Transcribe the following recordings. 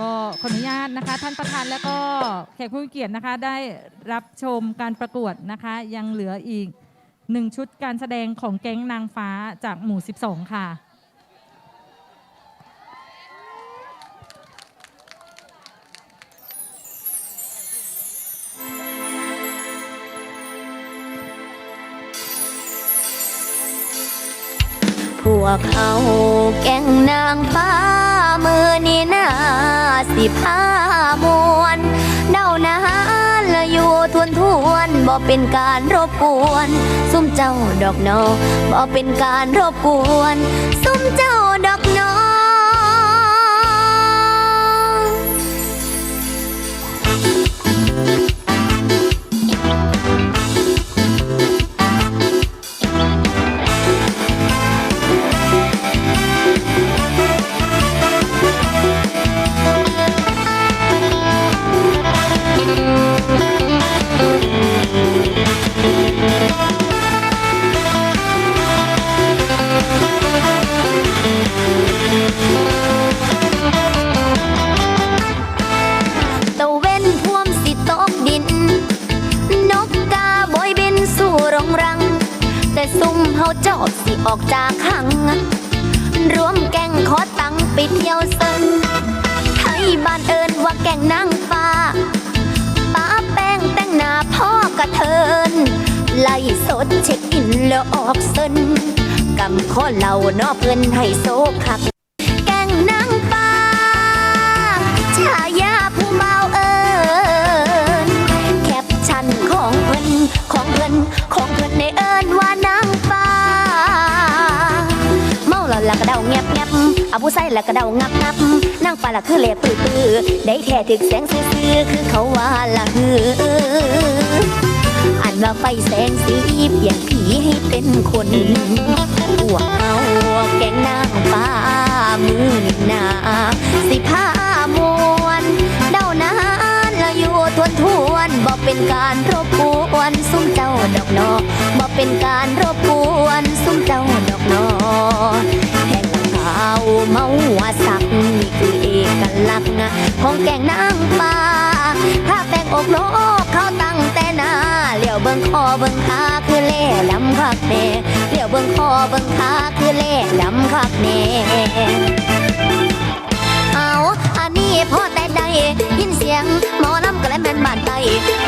ก็ขออนุญาตนะคะ ท่านประธานและก็แขกผู้มีเกียรตินะคะ ได้รับชมการประกวดนะคะ ยังเหลืออีกหนึ่งชุดการแสดงของแก๊งนางฟ้าจากหมู่ 12 ค่ะ พวกเขาแก่งนางฟ้า สิพามวนเดานาละอยู่ทวนทวนบ่เป็นการรบกวน ซุ่มเจ้าดอกนอบ่เป็นการรบกวน ซุ่มเจ้า นสู่รงรัง แต่ซุ่มเฮาจอบสิออกจากหัง รวมแก่งขอตังไปเที่ยวเซินไทยบ้านเอินว่าแก่งนางฟ้าป้าแป้งแต่งหน้าพ่อกระเทิน ไล่สดเช็คอินแล้วออกเซินกำข้อเหล่านอเพิ่นให้โซคัก แก่งนางฟ้าชาย เอาผู้ใส่ละกระเดางับงับนางฟ้าละคือเล็บปื้อปื้อได้แท้ถึกแสงซื่อคือเขาว่าละฮืออันว่าไฟแสงสีเปลี่ยนผีให้เป็นคนพวกเอาแกงนางฟ้ามือนี่นาสิผ้ามวนเดานานแล้วอยู่ทวนทวนบ่เป็นการรบกวน ซุ่มเจ้าดอกนอบ่เป็นการรบกวน เมาหัวสักนี่คือเอกลักษณ์ของแกงนางฟ้าถ้าแป้งอกโลกเขาตั้งแต่นาเหลียวเบิ่งคอเบิ่งขาคือเล่ดำคักแน่เหลียวเบิ่งคอเบิ่งขาคือเล่ดำคักแน่เอาอันนี้พอแต่ใดยินเสียงหมอลำก็และแม่นบานไต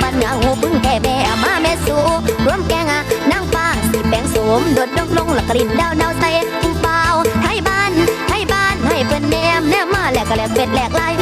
บ้านเหงาหูพึ่งแก่แบ่มาแม่สูรวมแกงอะนางฟ้าสิแปลงโสมโดดดงลงหลักลิ่นดาวดาวใส กก็แหลกเป็ดแหลกลาย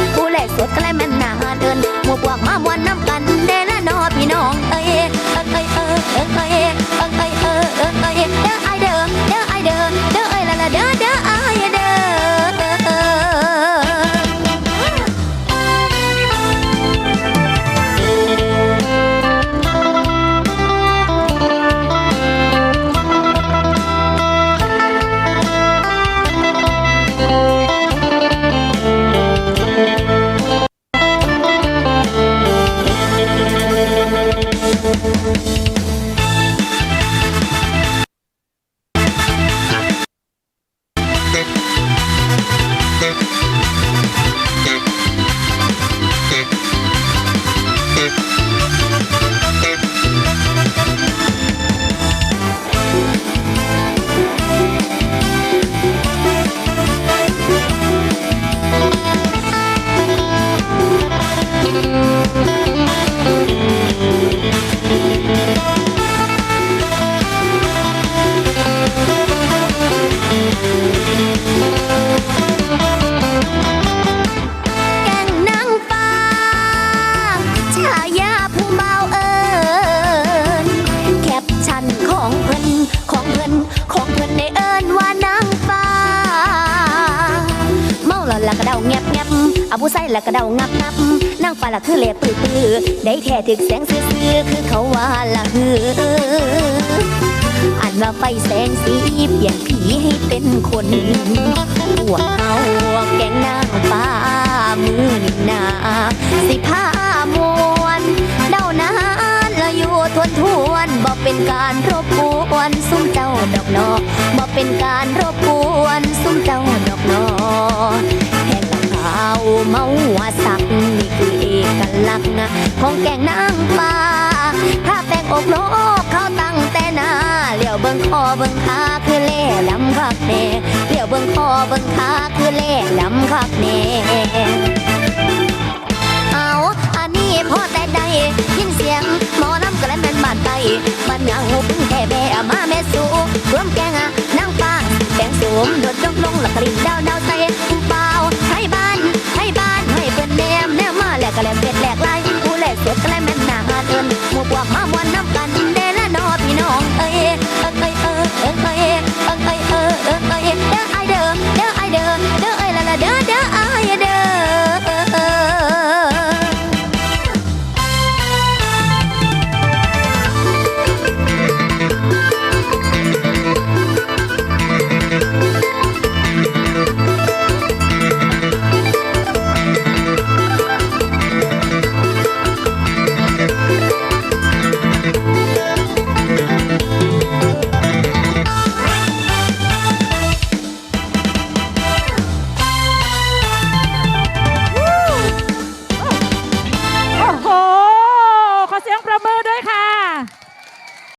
ผู้ใส่ละกระเดางับงับนางฟ้าละคือเล็บปื้อปื้อได้แท้ถึกแสงซื่อๆคือเขาว่าละฮืออันว่าไฟแสงสีเปลี่ยนผีให้เป็นคนพวกเขาแกงนางฟ้ามือนี่นาสิผ้ามวนเดานานล้วอยู่ทวนทวนบ่เป็นการรบกวน ซุ่มเจ้าดอกนอบ่เป็นการรบกวน ซุ่มเจ้าาวเมาสักนี่คือเอกลักษณ์นะของแกงนางฟ้าถ้าแป้งอบโลกเขาตั้งแต่นาเหลียวเบิ่งคอเบิ่งขาคือเล่ลำคักแน่เหลียวเบิ่งคอเบิ่งขาคือเล่ลำคักแน่เอาอันนี้พอแต่ใดยินเสียงหมอลำกระแม่นบานไตบ้านเหงาพึ่งแค่แบมาแม่สูรวมแกงอะนางฟ้าแบงสูมโดดลงลงหลักกระดิ่งดาวดาวใส เอิญมู่บวกมามวนน้ำกัน